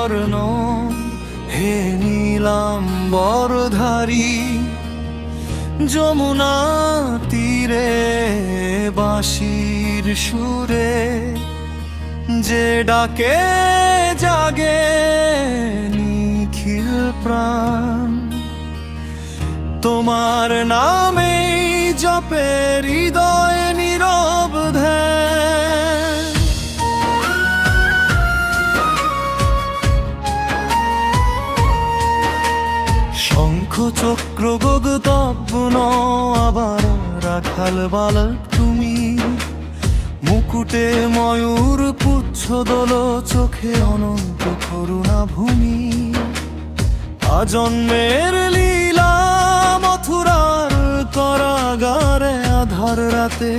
বর্ণ, হে নীলাম বরধারী, যমুনা তীরে বাঁশির সুরে যে ডাকে জাগে নিখিল প্রাণ। তোমার নামে জপে হৃদয় চক্র আবার রাখাল বালক তুমি। মুকুটে ময়ূর পুচ্ছ দোল, চোখে অনন্ত করুণা ভূমি। আজন্মের লীলা মথুরার করাগারে আধার রাতে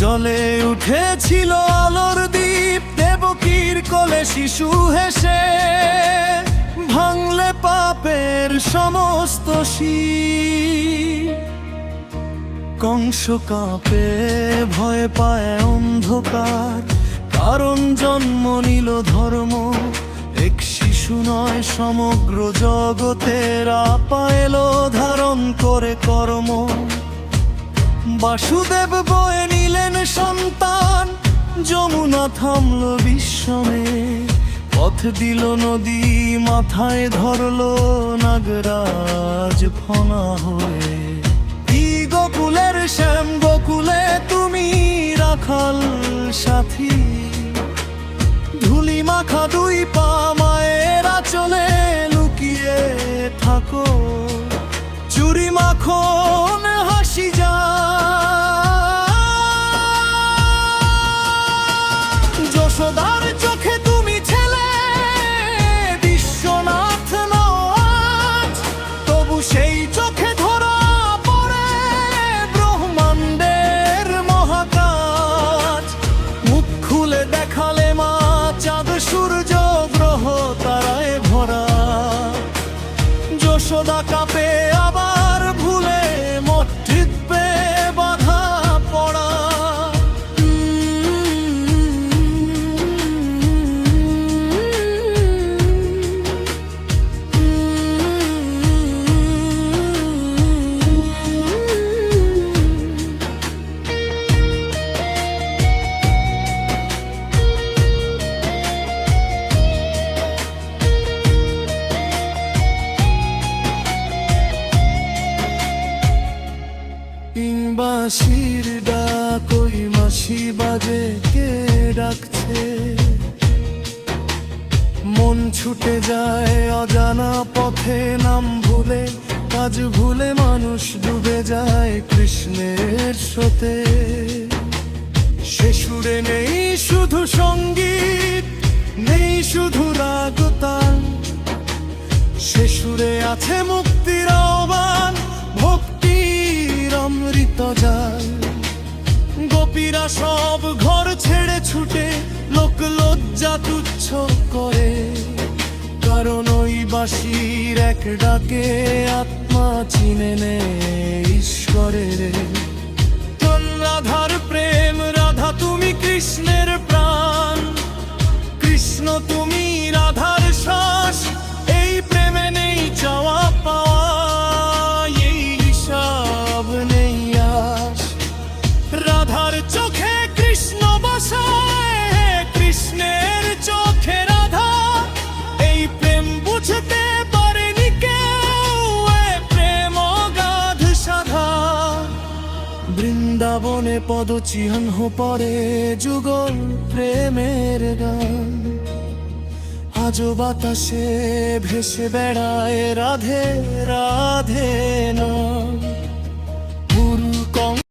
জলে উঠেছিল আলোর দ্বীপ, দেবকীর কোলে শিশু হেসে শীত কংস কাঁপে ভয় পায় অন্ধকার। কারণ জন্ম নিল ধর্ম। এক শিশু নয় সমগ্র জগতের আপায়েলো ধারণ করে কর্ম। বাসুদেব বয়ে নিলেন সন্তান। যমুনা থামল বিশ্বমে। পথ দিল নদী, মাথায় ধরলো নাগরাজ ফনা হয়ে। ই গোকুলের শ্যাম গোকুলে তুমি রাখাল সাথী। ধুলি মাখা দুই পা মায়ের চলে লুকিয়ে থাকো। চুরি মাখন যশোদা কাপে আবার বাঁশির ডাক ওই মাসি বাজে, কে ডাকছে? মন ছুটে যায় অজানা পথে, নাম ভুলে, কাজ ভুলে মানুষ ডুবে যায় কৃষ্ণের স্রোতে। সে সুরে নেই শুধু সংগীত, নেই শুধু রাগতাল সে সুরে আছে মুক্তির গোপীরা সব ঘর ছেড়ে ছুটে লোক লজ্জা তুচ্ছ করে। কারণ ওই বাসির এক ডাকে আত্মা চিনে নে ঈশ্বরের। তন্নাধার প্রেম বৃন্দাবনে পদচিহ্ন পরে যুগল প্রেমের গান। আজো বাতাসে ভেসে বেড়ায় রাধে রাধে নাম।